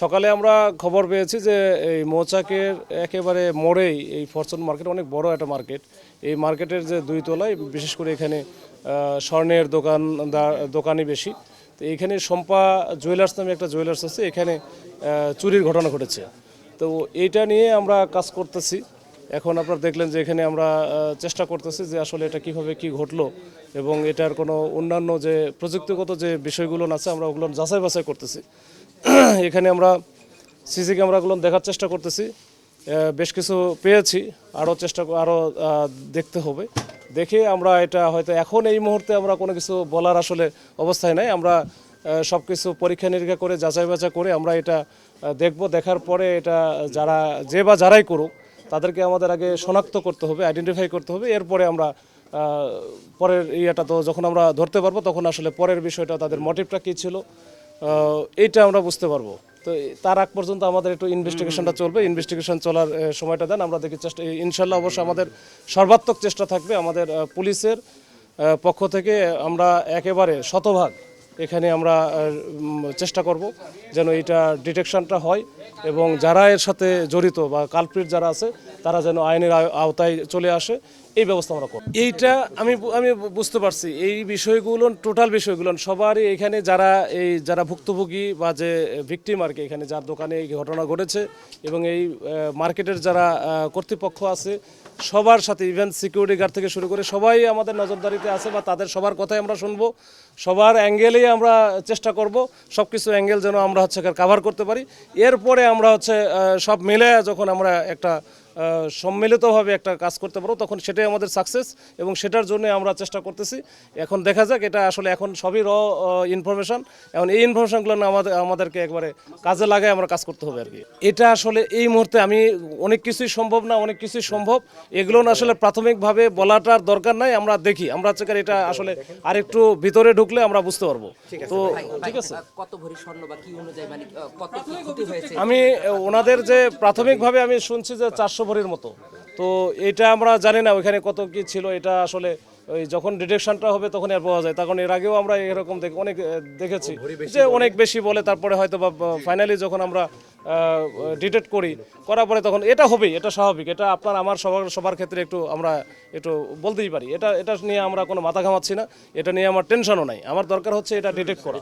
সকালে আমরা খবর পেয়েছি যে এই মৌচাকের একেবারে মোড়েই এই ফরচুন মার্কেট অনেক বড় একটা মার্কেট। এই মার্কেটের যে দুই তলায়, বিশেষ করে এখানে স্বর্ণের দোকান দোকানই বেশি। তো এইখানে সম্পা জুয়েলার্স নামে একটা জুয়েলার্স আছে, এখানে চুরির ঘটনা ঘটেছে। তো এইটা নিয়ে আমরা কাজ করতেছি। এখন আপনারা দেখলেন যে এখানে আমরা চেষ্টা করতেছি যে আসলে এটা কীভাবে কি ঘটলো এবং এটার কোনো অন্যান্য যে প্রযুক্তিগত যে বিষয়গুলো আছে, আমরা ওগুলো যাচাই বাছাই করতেছি। এখানে আমরা সিসি ক্যামেরাগুলো দেখার চেষ্টা করতেছি। বেশ কিছু পেয়েছি, আরও চেষ্টা আরও দেখতে হবে। দেখে আমরা এটা হয়তো এখন এই মুহূর্তে আমরা কোনো কিছু বলার আসলে অবস্থায় নাই। আমরা সব কিছু পরীক্ষা নিরীক্ষা করে, যাচাই বাছাই করে আমরা এটা দেখব। দেখার পরে এটা যারা যে বা যারাই করুক, তাদেরকে আমাদের আগে শনাক্ত করতে হবে আইডেন্টিফাই করতে হবে। এরপরে আমরা পরের ইয়েটা তো যখন আমরা ধরতে পারব, তখন আসলে পরের বিষয়টা, তাদের মোটিভটা কী ছিল এইটা আমরা বুঝতে পারব। তো তার আগ পর্যন্ত আমাদের একটু ইনভেস্টিগেশনটা চলবে। ইনভেস্টিগেশন চলার সময়টা দেন। আমরা দেখি চেষ্টা ইনশাল্লাহ অবশ্য আমাদের সর্বাত্মক চেষ্টা থাকবে আমাদের পুলিশের পক্ষ থেকে আমরা একেবারে শতভাগ এখানে আমরা চেষ্টা করব যেন এটা ডিটেকশনটা হয় এবং যারা এর সাথে জড়িত বা কালপ্রিট যারা আছে তারা যেন আইনের আওতায় চলে আসে। এই ব্যবস্থা আমরা করব। এইটা আমি আমি বুঝতে পারছি। এই বিষয়গুলো টোটাল বিষয়গুলো, সবারই এখানে যারা এই, যারা ভুক্তভোগী বা যে ভিকটিম আর কি, এখানে যার দোকানে এই ঘটনা ঘটেছে এবং এই মার্কেটের যারা কর্তৃপক্ষ আছে, সবার সাথে ইভেন সিকিউরিটি গার্ড থেকে শুরু করে সবাই আমাদের নজরদারিতে আছে বা তাদের সবার কথাই আমরা শুনব। সবার অ্যাঙ্গেলেই আমরা চেষ্টা করব সব কিছু অ্যাঙ্গেল যেন আমরা হচ্ছে কাভার করতে পারি। এরপরে আমরা হচ্ছে সব মিলে যখন আমরা একটা সম্মিলিতভাবে একটা কাজ করতে পারব তখন সেটাই আমাদের সাকসেস এবং সেটার জন্য আমরা চেষ্টা করতেছি। এখন দেখা যাক এটা আসলে এখন সবই র ইনফরমেশন এখন এই ইনফরমেশনগুলো না আমাদের আমাদেরকে একবারে কাজে লাগায় আমরা কাজ করতে হবে আর কি। এটা আসলে এই মুহূর্তে আমি অনেক কিছুই সম্ভব না অনেক কিছুই সম্ভব। এগুলো না আসলে প্রাথমিকভাবে বলাটার দরকার নাই আমরা দেখি। আমরা হচ্ছে এটা আসলে আরেকটু ভিতরে ঢুকলে আমরা বুঝতে পারব। তো ঠিক আছে। কত ভরি স্বর্ণ বা কি অনুযায়ী মানে কত ক্ষতি হয়েছে? আমি ওনাদের যে প্রাথমিকভাবে আমি শুনছি যে চারশো ভরির মতো। তো এটা আমরা জানি না ওইখানে কত কি ছিল এটা আসলে ওই যখন ডিটেকশনটা হবে তখন আর পাওয়া যায়। তখন এর আগেও আমরা এরকম দেখ- অনেক দেখেছি যে অনেক বেশি বলে তারপরে হয়তো বা ফাইনালি যখন আমরা ডিটেক্ট করি করার পরে তখন এটা হবেই এটা স্বাভাবিক এটা আপনার আমার সবার সবার ক্ষেত্রে একটু আমরা একটু বলতেই পারি। এটা এটা নিয়ে আমরা কোনো মাথা ঘামাচ্ছি না এটা নিয়ে আমার টেনশনও নাই। আমার দরকার হচ্ছে এটা ডিটেক্ট করা।